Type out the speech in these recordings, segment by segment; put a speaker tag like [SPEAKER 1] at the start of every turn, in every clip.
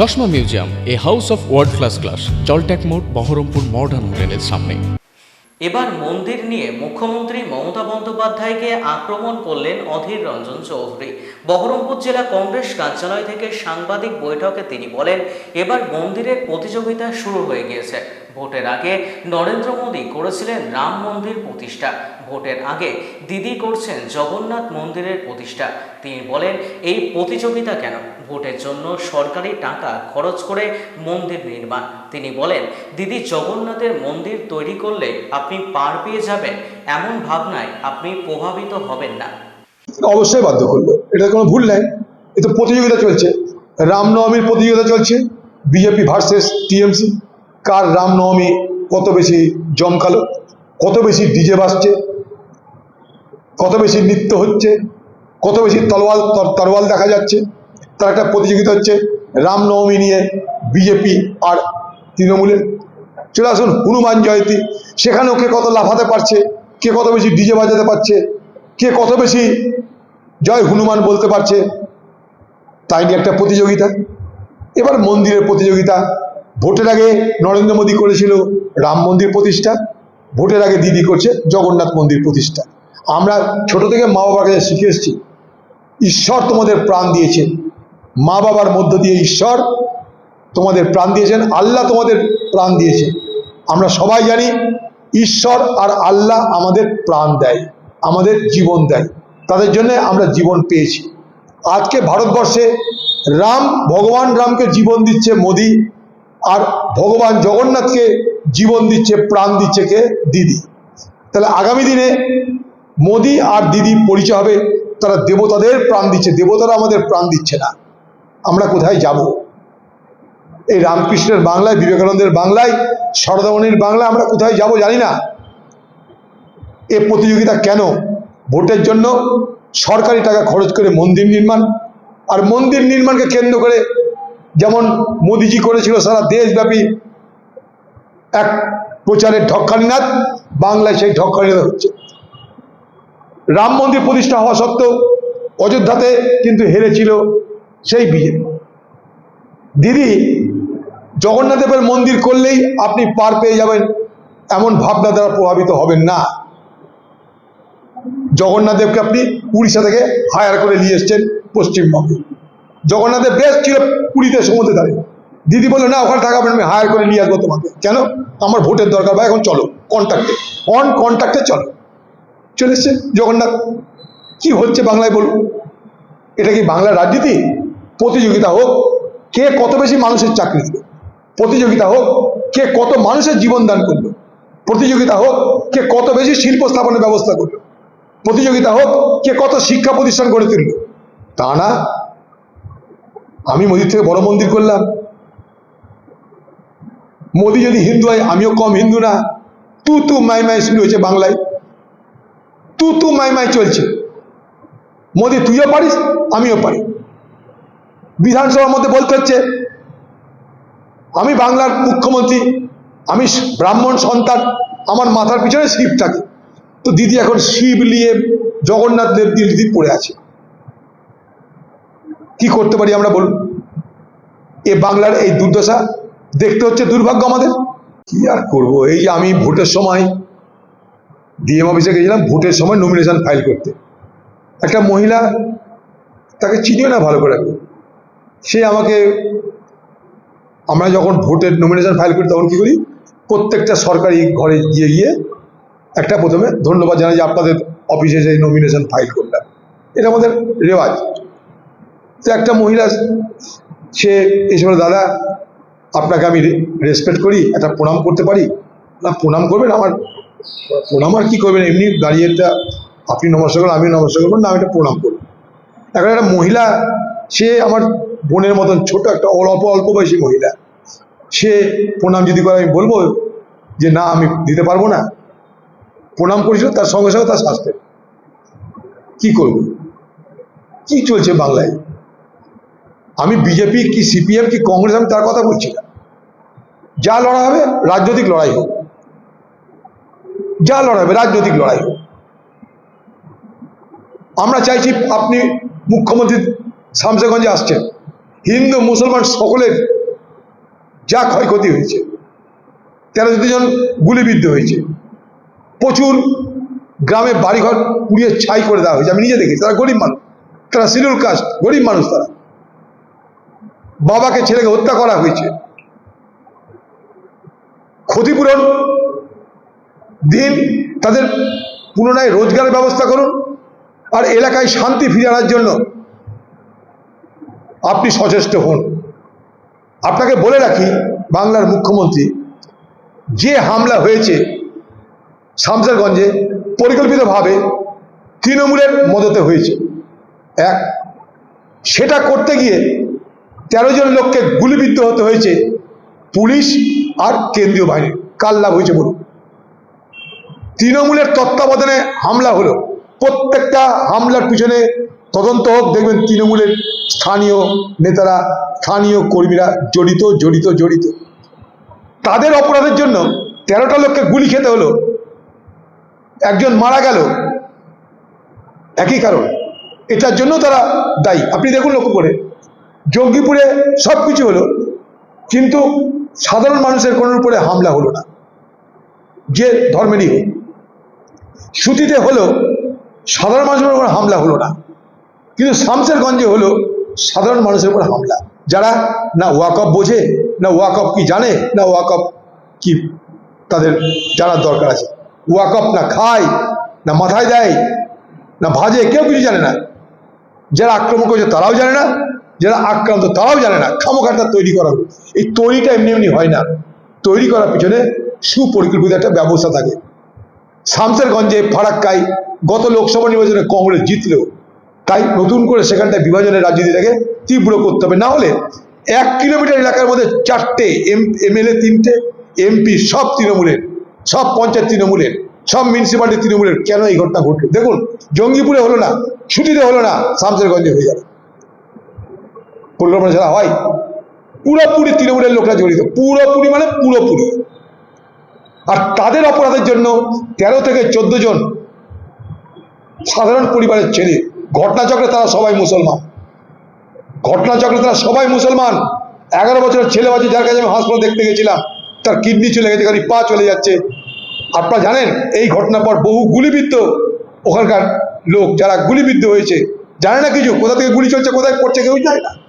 [SPEAKER 1] চশমা museum, a house of world class class জলট্যাক মোড়, Baharampur modern হোটেলের সামনে।
[SPEAKER 2] এবার মন্দির নিয়ে মুখ্যমন্ত্রী মমতা বন্দ্যোপাধ্যায়কে আক্রমণ করলেন অধীর রঞ্জন চৌধুরী। বহরমপুর জেলা কংগ্রেস কার্যালয় থেকে সাংবাদিক বৈঠকে তিনি বলেন, এবার মন্দিরের প্রতিযোগিতা শুরু হয়ে গিয়েছে। ভোটের আগে নরেন্দ্র মোদী করেছিলেন রাম মন্দির প্রতিষ্ঠা। ভোটের আগে দিদি করছেন জগন্নাথ মন্দিরের প্রতিষ্ঠা। তিনি বলেন, এই প্রতিযোগিতা কেন? ভোটের জন্য সরকারি টাকা খরচ করে মন্দির নির্মাণ। তিনি বলেন, দিদি, জগন্নাথের মন্দির তৈরি করলে আপনি পার পেয়ে যাবেন। এমন ভাবনায় আপনি প্রভাবিত হবেন না।
[SPEAKER 3] অবশ্যই বাধ্য করল এটা কোনো ভুল নাই। এ তো প্রতিযোগিতা চলছে। রামনবমীর প্রতিযোগিতা চলছে। বিজেপি ভার্সেস টিএমসি কার রামনবমী কত বেশি জমকালো কত বেশি ডিজে বাজছে? কত বেশি নৃত্য হচ্ছে? কত বেশি তলোয়াল তর- তরোয়াল দেখা যাচ্ছে? তার একটা প্রতিযোগিতা হচ্ছে রামনবমী নিয়ে বিজেপি আর তৃণমূলের। চলে আসুন হনুমান জয়ন্তী। সেখানেও কে কত লাফাতে পারছে? কে কত বেশি ডিজে বাজাতে পারছে? কে কত বেশি জয় হনুমান বলতে পারছে? তাই নিয়ে একটা প্রতিযোগিতা। এবার মন্দিরের প্রতিযোগিতা। ভোটের আগে নরেন্দ্র মোদী করেছিল রাম মন্দির প্রতিষ্ঠা, ভোটের আগে দিদি করছে জগন্নাথ মন্দির প্রতিষ্ঠা। আমরা ছোট থেকে মা বাবার কাছে শিখে এসেছি, ঈশ্বর তোমাদের প্রাণ দিয়েছে মা বাবার মধ্য দিয়ে ঈশ্বর তোমাদের প্রাণ দিয়েছেন, আল্লাহ তোমাদের প্রাণ দিয়েছে আমরা সবাই জানি ঈশ্বর আর আল্লাহ আমাদের প্রাণ দেয়, আমাদের জীবন দেয়। তাদের জন্য আমরা জীবন পেয়েছি। আজকে ভারতবর্ষে রাম, ভগবান রামকে জীবন দিচ্ছে মোদি আর ভগবান জগন্নাথকে জীবন দিচ্ছে, প্রাণ দিচ্ছে কে? দিদি। তাহলে আগামী দিনে মোদি আর দিদি পরিচয় হবে, তারা দেবতাদের প্রাণ দিচ্ছে। দেবতারা আমাদের প্রাণ দিচ্ছে না। আমরা কোথায় যাব? এই রামকৃষ্ণের বাংলায়, বিবেকানন্দের বাংলায়, সরদামণির বাংলায় আমরা কোথায় যাব জানি না। এ প্রতিযোগিতা কেন? ভোটের জন্য সরকারি টাকা খরচ করে মন্দির নির্মাণ, আর মন্দির নির্মাণকে কেন্দ্র করে মোদিজি করেছিল সারা দেশব্যাপী এক প্রচারের ঢক্কানিনাথ বাংলায় সেই ঢক্কানিনাথ হচ্ছে। রাম মন্দির প্রতিষ্ঠা হওয়া সত্ত্বেও অযোধ্যাতে কিন্তু হেরেছিল সেই বিজেপি। দিদি জগন্নাথ দেবের মন্দির করলেই আপনি পার পেয়ে যাবেন, এমন ভাবনা দ্বারা প্রভাবিত হবেন না। জগন্নাথ দেবকে আপনি উড়িষ্যা থেকে হায়ার করে নিয়ে এসছেন পশ্চিমবঙ্গে। জগন্নাথ দেব বেশ ছিল পুরীতে সমুদ্রে দাঁড়িয়ে দিদি বলল, না, ওখানে থাকাবেন আমি হায়ার করে নিয়ে আসব তোমাকে। কেন? আমার ভোটের দরকার বা এখন চলো কন্ট্যাক্টে অন কন্ট্যাক্টে চলো। চলে এসছে জগন্নাথ। কি হচ্ছে বাংলায় বলুন? এটা কি বাংলার রাজনীতি? প্রতিযোগিতা হোক, কে কত বেশি মানুষের চাকরি দিল প্রতিযোগিতা হোক, কে কত মানুষের জীবন দান করল প্রতিযোগিতা হোক, কে কত বেশি শিল্প স্থাপনের ব্যবস্থা করল প্রতিযোগিতা হোক, কে কত শিক্ষা প্রতিষ্ঠান গড়ে তুললো তা না আমি মোদির থেকে বড় মন্দির করলাম। মোদি যদি হিন্দু হয়, আমিও কম হিন্দু না। তু তু মাই মাই শুরু হয়েছে বাংলায়। তু তু মাই মাই চলছে। মোদি, তুইও পারিস, আমিও পারি। বিধানসভার মধ্যে বলতে হচ্ছে, আমি বাংলার মুখ্যমন্ত্রী, আমি ব্রাহ্মণ সন্তান, আমার মাথার পিছনে শিব থাকে। তো দিদি এখন শিব নিয়ে জগন্নাথ দেব দিদি পড়ে আছে। কি করতে পারি আমরা বলুন? এ বাংলার এই দুর্দশা দেখতে হচ্ছে দুর্ভাগ্য আমাদের। কি আর করব? এই যে আমি ভোটের সময় ডিএম অফিসে গেছিলাম, ভোটের সময় নমিনেশন ফাইল করতে। একটা মহিলা তাকে চিনিও না ভালো করে। সে আমাকে, আমরা যখন ভোটের নমিনেশন ফাইল করি তখন কী করি? প্রত্যেকটা সরকারি ঘরে গিয়ে গিয়ে একটা প্রথমে ধন্যবাদ জানাই যে আপনাদের অফিসে সেই নমিনেশন ফাইল করলাম। এটা আমাদের রেওয়াজ। তো একটা মহিলা, সে এসে বলে, দাদা, আপনাকে আমি রেসপেক্ট করি, একটা প্রণাম করতে পারি? না, প্রণাম করবেন আমার, প্রণাম আর কী করবেন? এমনি দাঁড়িয়ে একটা, আপনি নমস্কার করবেন আমি নমস্কার করবেন না, আমি একটা প্রণাম করব। এখন একটা মহিলা, সে আমার বোনের মতন ছোট, একটা অল্প অল্প বয়সী মহিলা, সে প্রণাম যদি করে, আমি বলব যে, না, আমি দিতে পারব না। প্রণাম করেছিল, তার সঙ্গে সঙ্গে তার শাস্তি কি করব? কি চলছে বাংলায়? আমি বিজেপি কি সিপিএম কি কংগ্রেস আমি তার কথা বলছি না। যা লড়াই হবে, রাজনৈতিক লড়াই হোক যা লড়াই হবে, রাজনৈতিক লড়াই হোক আমরা চাইছি আপনি মুখ্যমন্ত্রী শামসেগঞ্জে আসছেন। হিন্দু, মুসলমান সকলের যা ক্ষয়ক্ষতি হয়েছে তেরো জন গুলিবিদ্ধ হয়েছে। প্রচুর গ্রামে বাড়িঘর পুড়িয়ে ছাই করে দেওয়া হয়েছে। আমি নিজে দেখেছি, তারা গরিব মানুষ, তারা শিডিউল কাস্ট, গরিব মানুষ তারা। বাবাকে ছেলেকে হত্যা করা হয়েছে। ক্ষতিপূরণ দিন তাদের পুনরায় রোজগারের ব্যবস্থা করুন আর এলাকায় শান্তি ফিরে আনার জন্য আপনি সচেষ্ট হন। আপনাকে বলে রাখি, বাংলার মুখ্যমন্ত্রী, যে হামলা হয়েছে শামসারগঞ্জে পরিকল্পিতভাবে তৃণমূলের মদতে হয়েছে। এক, সেটা করতে গিয়ে তেরো জন লোককে গুলিবিদ্ধ হতে হয়েছে পুলিশ আর কেন্দ্রীয় বাহিনী। কার লাভ হয়েছে বলুন? তৃণমূলের তত্ত্বাবধানে হামলা হলো। প্রত্যেকটা হামলার পিছনে তদন্ত হোক, দেখবেন তৃণমূলের স্থানীয় নেতারা, স্থানীয় কর্মীরা জড়িত জড়িত জড়িত। তাদের অপরাধের জন্য তেরোটা লোককে গুলি খেতে হলো। একজন মারা গেল। একই কারণ। এটার জন্য তারা দায়ী। আপনি দেখুন লক্ষ্য করে। জঙ্গিপুরে সব কিছু হলো, কিন্তু সাধারণ মানুষের কোনো উপরে হামলা হলো না। যে ধর্মেরই হোক। সুতিতে হলো সাধারণ মানুষের উপর হামলা হলো না। কিন্তু শামসেরগঞ্জে হলো সাধারণ মানুষের উপর হামলা। যারা না ওয়াকফ বোঝে, না ওয়াকফ কি জানে, না ওয়াকফ কি তাদের জানার দরকার আছে। ওয়াকফ না খায়, না মাথায় দেয়, না ভাজে, কেউ কিছু জানে না। যারা আক্রমণ করেছে তারাও জানে না যারা আক্রান্ত, তারাও জানে না, খামোখাটা তৈরি করা এই তৈরিটা এমনি এমনি হয় না। তৈরি করার পিছনে সুপরিকল্পিত একটা ব্যবস্থা থাকে। শামসেরগঞ্জে ফারাক্কায় গত লোকসভা নির্বাচনে কংগ্রেস জিতলেও, তাই নতুন করে সেখানটায় বিভাজনের রাজনীতিটাকে তীব্র করতে হবে। না হলে এক কিলোমিটার এলাকার মধ্যে চারটে এম, এমএলএ তিনটে, এমপি সব তৃণমূলের, সব পঞ্চায়েত তৃণমূলের, সব মিউনিসিপালিটি তৃণমূলের কেন এই ঘটনা ঘটলো? দেখুন, জঙ্গিপুরে হলো না, ছুটিতে হলো না শামসেরগঞ্জে হয়ে যাবে পরিকল্পনা ছাড়া হয়। পুরোপুরি তৃণমূলের লোকরা জড়িত। পুরোপুরি মানে পুরোপুরি। আর তাদের অপরাধের জন্য তেরো থেকে চোদ্দ জন সাধারণ পরিবারের ছেলে, ঘটনাচক্রে তারা সবাই মুসলমান। ঘটনাচক্রে তারা সবাই মুসলমান। এগারো বছরের ছেলে আছে যার কাছে আমি হাসপাতাল দেখতে গেছিলাম, তার কিডনি চলে গেছে খালি পা চলে যাচ্ছে। আপনারা জানেন, এই ঘটনার পর বহু গুলিবিদ্ধ ওখানকার লোক, যারা গুলিবিদ্ধ হয়েছে, জানে না কিছু? কোথা থেকে গুলি চলছে, কোথায় পড়ছে, কেউ যায় না।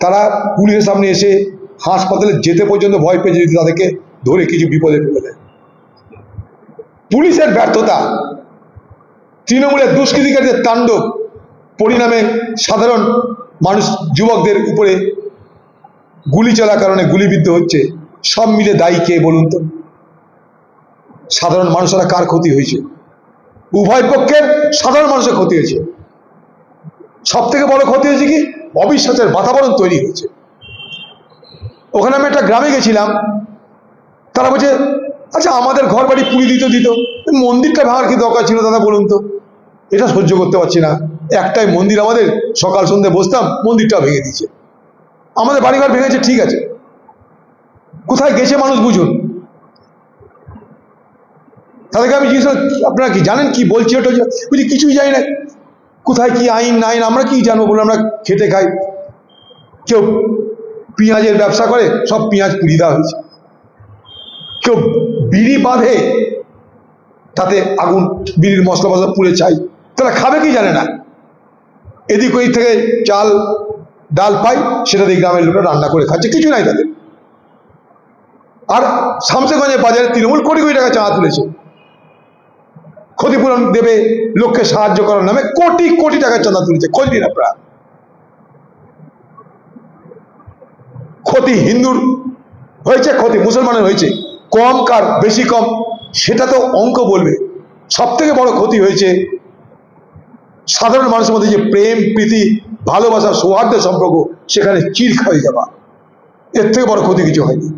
[SPEAKER 3] তারা পুলিশের সামনে এসে হাসপাতালে যেতে পর্যন্ত ভয় পেয়ে যদি তাদেরকে ধরে কিছু বিপদে ফেলে দেয়। পুলিশের ব্যর্থতা, তৃণমূলের দুষ্কৃতিকারীদের তাণ্ডব পরিণামে সাধারণ মানুষ, যুবকদের উপরে গুলি চলার কারণে গুলিবিদ্ধ হচ্ছে। সব মিলে দায়ী কে বলুন তো? সাধারণ মানুষেরা কার ক্ষতি হয়েছে? উভয় পক্ষের সাধারণ মানুষের ক্ষতি হয়েছে। সব থেকে বড় ক্ষতি হয়েছে কি? অবিশ্বাসের বাতাবরণ তৈরি হয়েছে। ওখানে আমি একটা গ্রামে গেছিলাম। তারা বলছে আচ্ছা আমাদের ঘর বাড়ি পুরি দিত দিত। মন্দিরটা ভাঙার কি দরকার ছিল দাদা বলুন তো? এটা সহ্য করতে পারছি না। একটাই মন্দির আমাদের। সকাল, সন্ধ্যে বসতাম, মন্দিরটা ভেঙে দিয়েছে। আমাদের বাড়িঘর ভেঙেছে, ঠিক আছে। কোথায় গেছে মানুষ বুঝুন। তাদেরকে আমি জিজ্ঞেস আপনারা কি জানেন কি বলছি? ওটা বুঝি কিছুই জানি না। কোথায় কি আইন না আইন আমরা কি জানব বলে আমরা খেটে খাই। কেউ পেঁয়াজের ব্যবসা করে, সব পেঁয়াজ পুড়িয়ে দেওয়া হয়েছে। কেউ বিড়ি বাঁধে, তাতে আগুন, বিড়ির মশলা মশলা পুড়ে চাই তারা খাবে কি জানে না। এদিক ওই থেকে চাল, ডাল পাই সেটা দিয়ে গ্রামের লোকরা রান্না করে খাচ্ছে, কিছু নাই তাদের। আর শামসেগঞ্জের বাজারে তৃণমূল কোটি কোটি টাকা চাঁদা তুলেছে। ক্ষতিপূরণ দেবে, লোককে সাহায্য করার নামে কোটি কোটি টাকা চাঁদা তুলেছে। খোঁজ নিন আপনারা। ক্ষতি হিন্দুর হয়েছে, ক্ষতি মুসলমানের হয়েছে। কম কার বেশি কম, সেটা তো অঙ্ক বলবে। সব থেকে বড় ক্ষতি হয়েছে সাধারণ মানুষের মধ্যে যে প্রেম, প্রীতি, ভালোবাসা, সৌহার্দ্য সম্পর্ক, সেখানে চির হয়ে যাওয়া। এর থেকে বড় ক্ষতি কিছু হয়নি।